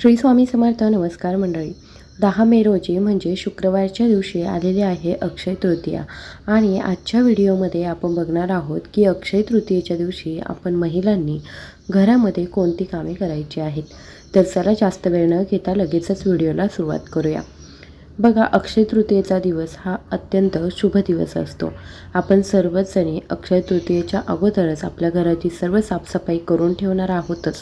श्री स्वामी समर्थ नमस्कार मंडळी. दहा मे रोजी म्हणजे शुक्रवारच्या दिवशी आलेले आहे अक्षय तृतीया. आणि आजच्या व्हिडिओमध्ये आपण बघणार आहोत की अक्षय तृतीयेच्या दिवशी आपण महिलांनी घरामध्ये कोणती कामे करायची आहेत. तर चला जास्त वेळ न घेता लगेचच व्हिडिओला सुरुवात करूया. बघा अक्षय तृतीयेचा दिवस हा अत्यंत शुभ दिवस असतो. आपण सर्वच जणी अक्षय तृतीयेच्या अगोदरच आपल्या घराची सर्व साफसफाई करून ठेवणार आहोतच.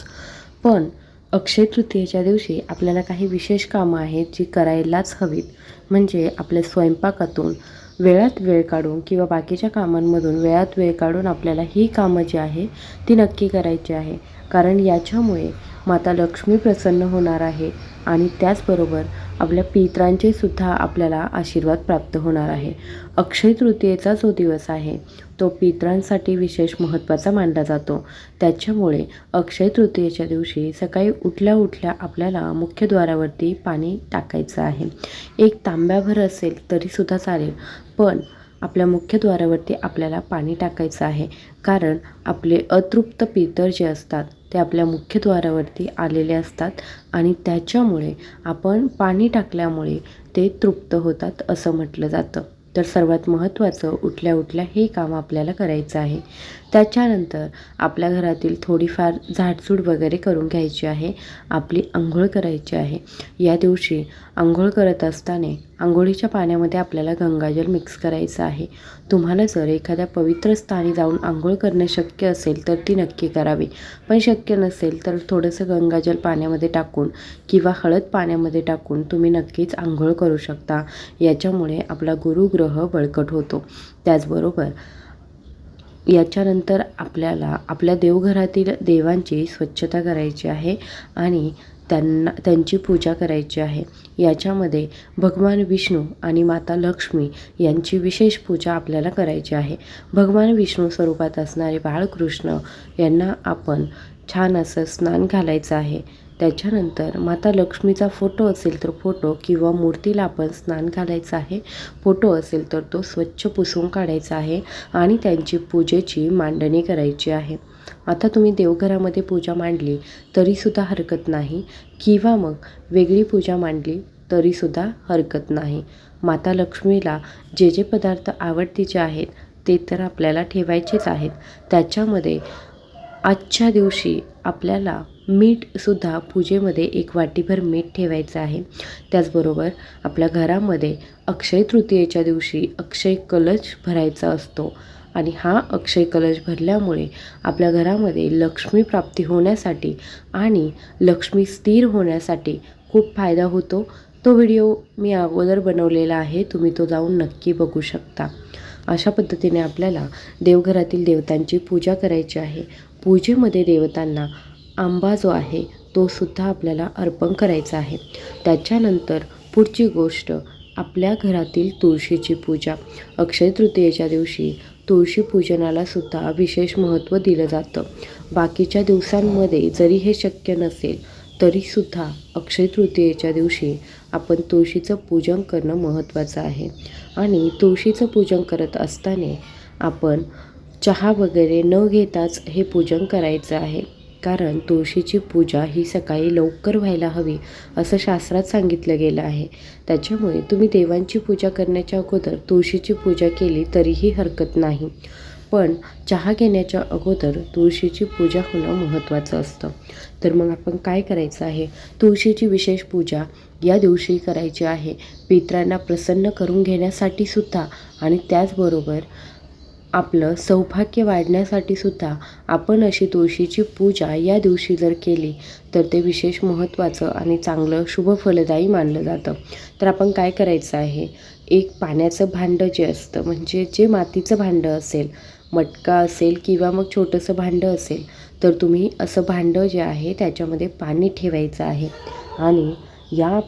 पण अक्षय तृतीयेच्या दिवशी आपल्याला काही विशेष कामं आहेत जी करायलाच हवीत. म्हणजे आपल्या स्वयंपाकातून वेळात वेळ काढून किंवा बाकीच्या कामांमधून वेळात वेळ काढून आपल्याला ही कामं जी आहे ती नक्की करायची आहे. कारण याच्यामुळे माता लक्ष्मी प्रसन्न होणार आहे. आणि त्याचबरोबर आपल्या पित्रांचे सुद्धा आपल्याला आशीर्वाद प्राप्त होणार आहे. अक्षय तृतीयेचा जो दिवस आहे तो पित्रांसाठी विशेष महत्त्वाचा मानला जातो. त्याच्यामुळे अक्षय तृतीयेच्या दिवशी सकाळी उठल्या उठल्या आपल्याला मुख्यद्वारावरती पाणी टाकायचं आहे. एक तांब्याभर असेल तरीसुद्धा चालेल पण आपल्या मुख्यद्वारावरती आपल्याला पाणी टाकायचं आहे. कारण आपले अतृप्त पितर जे असतात ते आपल्या मुख्यद्वारावरती आलेले असतात आणि त्याच्यामुळे आपण पाणी टाकल्यामुळे ते तृप्त होतात असं म्हटलं जातं. तर सर्वात महत्त्वाचं उठल्या उठल्या हे काम आपल्याला करायचं आहे. त्याच्यानंतर आपल्या घरातील थोडीफार झाडझूड वगैरे करून घ्यायची आहे. आपली आंघोळ करायची आहे. या दिवशी आंघोळ करत असताना आंघोळीच्या पाण्यामध्ये आपल्याला गंगाजल मिक्स करायचं आहे. तुम्हाला जर एखाद्या पवित्र स्थानी जाऊन आंघोळ करणे शक्य असेल तर ती नक्की करावी. पण शक्य नसेल तर थोडंसं गंगाजल पाण्यामध्ये टाकून किंवा हळद पाण्यामध्ये टाकून तुम्ही नक्कीच आंघोळ करू शकता. याच्यामुळे आपला गुरुग्रह बळकट होतो. त्याचबरोबर याच्यानंतर आपल्याला आपल्या देवघरातील देवांची स्वच्छता करायची आहे आणि त्यांना त्यांची पूजा करायची आहे. याच्यामध्ये भगवान विष्णू आणि माता लक्ष्मी यांची विशेष पूजा आपल्याला करायची आहे. भगवान विष्णू स्वरूपात असणारे बाळकृष्ण यांना आपण छान असं स्नान घालायचं आहे. त्याच्यानंतर माता लक्ष्मीचा फोटो असेल तर फोटो किंवा मूर्तीला आपण स्नान घालायचं आहे. फोटो असेल तर तो स्वच्छ पुसून काढायचा आहे आणि त्यांची पूजेची मांडणी करायची आहे. आता तुम्ही देवघरामध्ये पूजा मांडली तरीसुद्धा हरकत नाही. किंवा मग वेगळी पूजा मांडली तरीसुद्धा हरकत नाही. माता लक्ष्मीला जे जे पदार्थ आवडतीचे आहेत ते तर आपल्याला ठेवायचेच आहेत. त्याच्यामध्ये आजच्या दिवशी आपल्याला मीठसुद्धा पूजेमध्ये एक वाटीभर मीठ ठेवायचं आहे. त्याचबरोबर आपल्या घरामध्ये अक्षय तृतीयेच्या दिवशी अक्षय कलश भरायचा असतो. आणि हा अक्षय कलश भरल्यामुळे आपल्या घरामध्ये लक्ष्मी प्राप्ती होण्यासाठी आणि लक्ष्मी स्थिर होण्यासाठी खूप फायदा होतो. तो व्हिडिओ मी अगोदर बनवलेला आहे. तुम्ही तो जाऊन नक्की बघू शकता. अशा पद्धतीने आपल्याला देवघरातील देवतांची पूजा करायची आहे. पूजेमध्ये देवतांना आंबा जो आहे तो सुद्धा आपल्याला अर्पण करायचा आहे. त्याच्यानंतर पुढची गोष्ट आपल्या घरातील तुळशीची पूजा. अक्षय तृतीयेच्या दिवशी तुळशी पूजनाला सुद्धा विशेष महत्त्व दिलं जातं. बाकीच्या दिवसांमध्ये जरी हे शक्य नसेल तरीसुद्धा अक्षय तृतीयेच्या दिवशी आपण तुळशीचं पूजन करणं महत्त्वाचं आहे. आणि तुळशीचं पूजन करत असताना आपण चहा वगैरे न घेताच हे पूजन करायचं आहे. कारण तुळशीची पूजा ही सकाळी लवकर व्हायला हवी असं शास्त्रात सांगितलं गेलं आहे. त्याच्यामुळे तुम्ही देवांची पूजा करण्याच्या अगोदर तुळशीची पूजा केली तरीही हरकत नाही. पण चहा घेण्याच्या अगोदर तुळशीची पूजा होणं महत्त्वाचं असतं. तर मग आपण काय करायचं आहे? तुळशीची विशेष पूजा या दिवशी करायची आहे. पित्रांना प्रसन्न करून घेण्यासाठी सुद्धा आणि त्याचबरोबर आपलं सौभाग्य वाढण्यासाठी सुद्धा आपण अशी तुळशीची पूजा या दिवशी जर केली तर ते विशेष महत्त्वाचं आणि चांगलं शुभ फलदायी मानलं जातं. तर आपण काय करायचं आहे? एक पाण्याचं भांडं जे असतं म्हणजे जे मातीचं भांडं असेल मटका असेल किंवा मग छोटंसं भांडं असेल तर तुम्ही असं भांडं जे आहे त्याच्यामध्ये पाणी ठेवायचं आहे. आणि या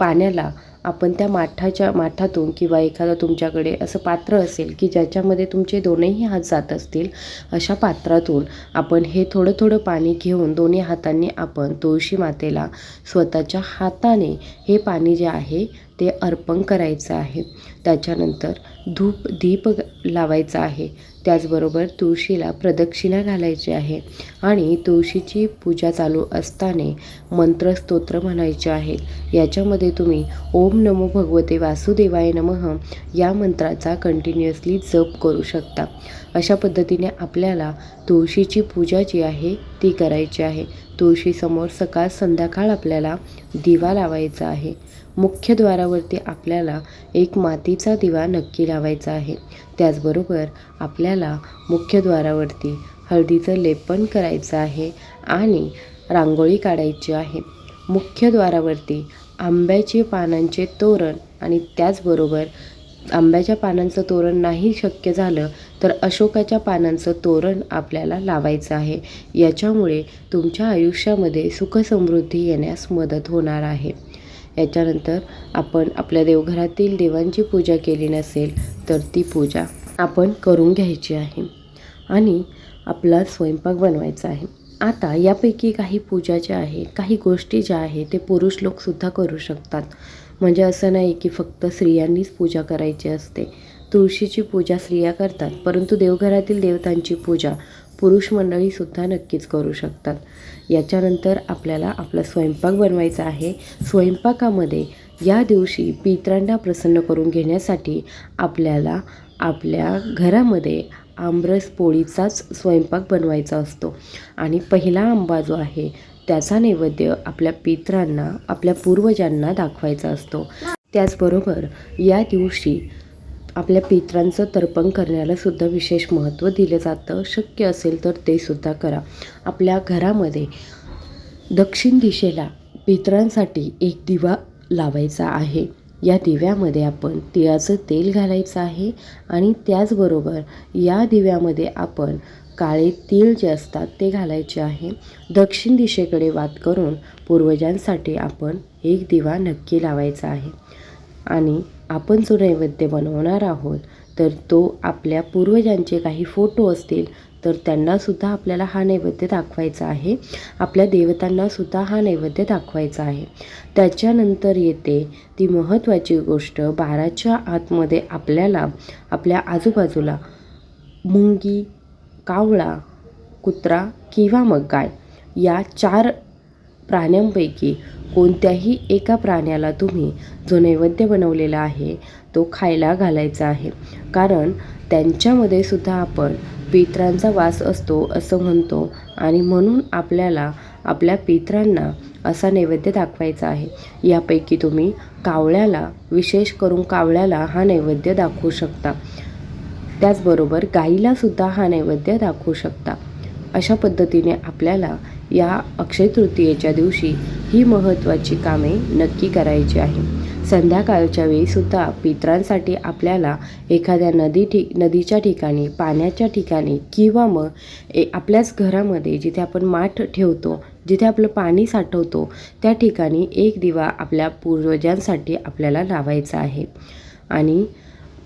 पाण्याला आपण त्या माठाच्या माठातून किंवा एखादं तुमच्याकडे असं पात्र असेल की ज्याच्यामध्ये तुमचे दोनही हात जात असतील अशा पात्रातून आपण हे थोडं थोडं पाणी घेऊन दोन्ही हातांनी आपण तुळशी मातेला स्वतःच्या हाताने हे पाणी जे आहे ते अर्पण करायचं आहे. त्याच्यानंतर धूप दीप लावायचा आहे. त्याचबरोबर तुळशीला प्रदक्षिणा घालायची आहे आणि तुळशीची पूजा चालू असताना मंत्रस्तोत्र म्हणायचे आहेत याच्यामध्ये तुम्ही ओम नमो भगवते वासुदेवाय नमः या मंत्राचा कंटिन्युअसली जप करू शकता. अशा पद्धतीने आपल्याला तुळशीची पूजा जी आहे ती करायची आहे. तुळशीसमोर सकाळ संध्याकाळ आपल्याला दिवा लावायचा आहे. मुख्यद्वारावरती आपल्याला एक मातीचा दिवा नक्की लावायचा आहे. त्याचबरोबर आपल्याला मुख्यद्वारावरती हळदीचं लेपन करायचं आहे आणि रांगोळी काढायची आहे. मुख्यद्वारावरती आंब्याचे पानांचे तोरण आणि त्याचबरोबर आंब्याच्या पानांचं तोरण नाही शक्य झालं तर अशोकाच्या पानांचं तोरण आपल्याला लावायचं आहे. याच्यामुळे तुमच्या आयुष्यामध्ये सुखसमृद्धी येण्यास मदत होणार आहे. याच्यानंतर आपण आपल्या देवघरातील देवांची पूजा केली नसेल तर ती पूजा आपण करून घ्यायची आहे. आणि आपला स्वयंपाक बनवायचा आहे. आता यापैकी काही पूजा ज्या आहे काही गोष्टी ज्या आहे ते पुरुष लोकसुद्धा करू शकतात. म्हणजे असं नाही की फक्त स्त्रियांनीच पूजा करायची असते. तुळशीची पूजा स्त्रिया करतात परंतु देवघरातील देवतांची पूजा पुरुष मंडळीसुद्धा नक्कीच करू शकतात. याच्यानंतर आपल्याला आपला स्वयंपाक बनवायचा आहे. स्वयंपाकामध्ये या दिवशी पित्रांना प्रसन्न करून घेण्यासाठी आपल्याला आपल्या घरामध्ये आमरस पोळीचाच स्वयंपाक बनवायचा असतो. आणि पहिला आंबा जो आहे त्याचा नैवेद्य आपल्या पितरांना आपल्या पूर्वजांना दाखवायचा असतो. त्याचबरोबर या दिवशी आपल्या पितरांचं तर्पण करण्याला सुद्धा विशेष महत्त्व दिलं जातं. शक्य असेल तर ते सुद्धा करा. आपल्या घरामध्ये दक्षिण दिशेला पितरांसाठी एक दिवा लावायचा आहे. या दिव्यामध्ये आपण तिळाचं तेल घालायचं आहे आणि त्याचबरोबर या दिव्यामध्ये आपण काळे तीळ जे असतात ते घालायचे आहे. दक्षिण दिशेकडे वात करून पूर्वजांसाठी आपण एक दिवा नक्की लावायचा आहे. आणि आपण जो नैवेद्य बनवणार आहोत तर तो आपल्या पूर्वजांचे काही फोटो असतील तर त्यांनासुद्धा आपल्याला हा नैवेद्य दाखवायचा आहे. आपल्या देवतांनासुद्धा हा नैवेद्य दाखवायचा आहे. त्याच्यानंतर येते ती महत्त्वाची गोष्ट बाराच्या आतमध्ये आपल्याला आपल्या आजूबाजूला मुंगी कावळा कुत्रा किंवा मग गाय या चार प्राण्यांपैकी कोणत्याही एका प्राण्याला तुम्ही जो नैवेद्य बनवलेला आहे तो खायला घालायचा आहे. कारण त्यांच्यामध्ये सुद्धा आपण पितरांचा वास असतो असं म्हणतो आणि म्हणून आपल्याला आपल्या पितरांना असा नैवेद्य दाखवायचा आहे. यापैकी तुम्ही कावळ्याला विशेष करून कावळ्याला हा नैवेद्य दाखवू शकता. त्याचबरोबर गाईलासुद्धा हा नैवेद्य दाखवू शकता. अशा पद्धतीने आपल्याला या अक्षय तृतीयेच्या दिवशी ही महत्त्वाची कामे नक्की करायची आहे. संध्याकाळच्या वेळीसुद्धा पित्रांसाठी आपल्याला एखाद्या नदी ठिक नदीच्या ठिकाणी पाण्याच्या ठिकाणी किंवा मग ए आपल्याच घरामध्ये जिथे आपण माठ ठेवतो जिथे आपलं पाणी साठवतो त्या ठिकाणी एक दिवा आपल्या पूर्वजांसाठी आपल्याला लावायचा आहे. आणि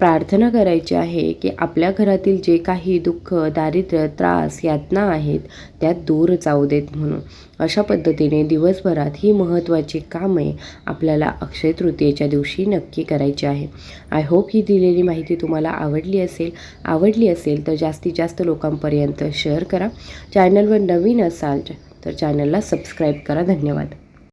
प्रार्थना करायची आहे की आपल्या घरातील जे काही दुःख दारिद्र्य त्रास यातना आहेत त्या दूर जाऊ देत म्हणून. अशा पद्धतीने दिवसभरात ही महत्त्वाची कामे आपल्याला अक्षय तृतीयेच्या दिवशी नक्की करायची आहे आय होप ही दिलेली माहिती तुम्हाला आवडली असेल. आवडली असेल तर जास्तीत जास्त लोकांपर्यंत शेअर करा. चॅनलवर नवीन असाल तर चॅनलला सबस्क्राईब करा. धन्यवाद.